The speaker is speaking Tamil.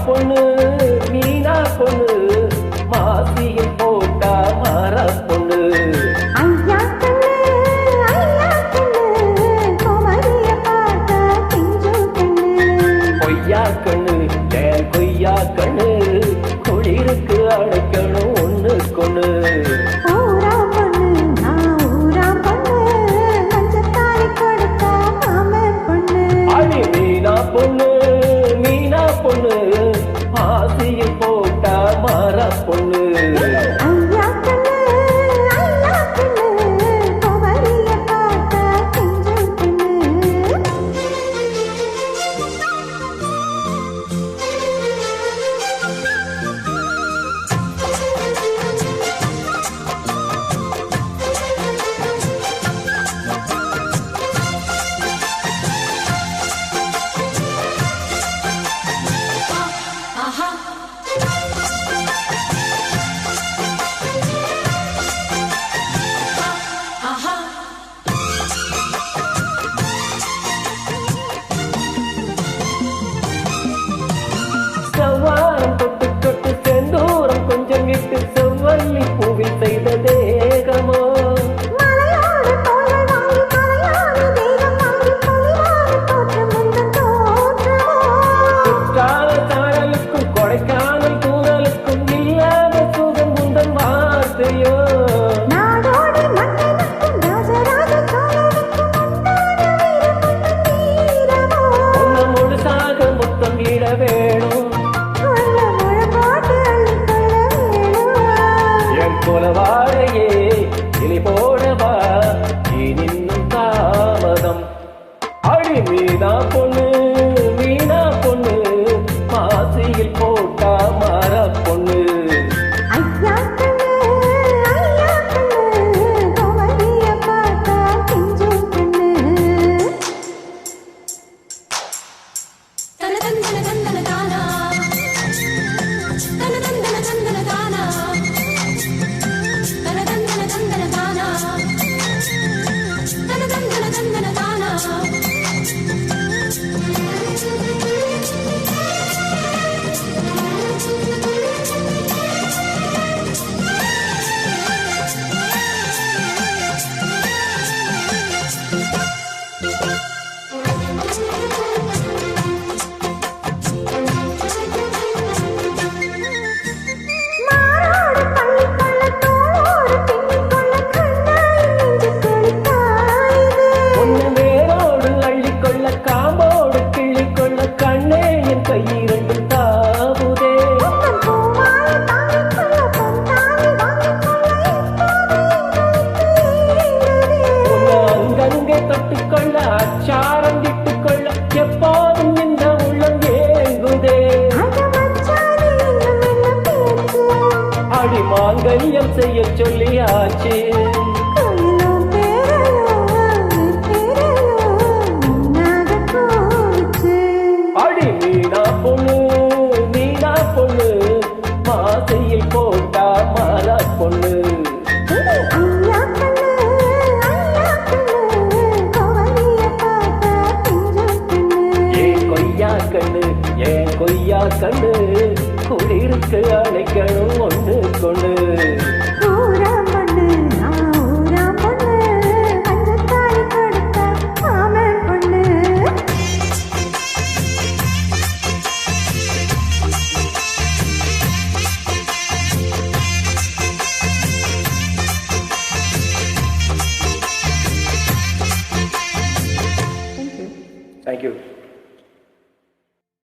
மீனா பொண்ணு போல வாழையே இனி போடவா? இனி தாமதம். அடி கண்ணியம் செய்ய சொல்லியாச்சு. அடி மீனா பொண்ணு மீனா பொண்ணு மாசையில் போட்டா மாலா பொண்ணு. கொய்யா கண்ணு ஏன் கொய்யா கண்ணு குளிருக்கு அழைக்கணும்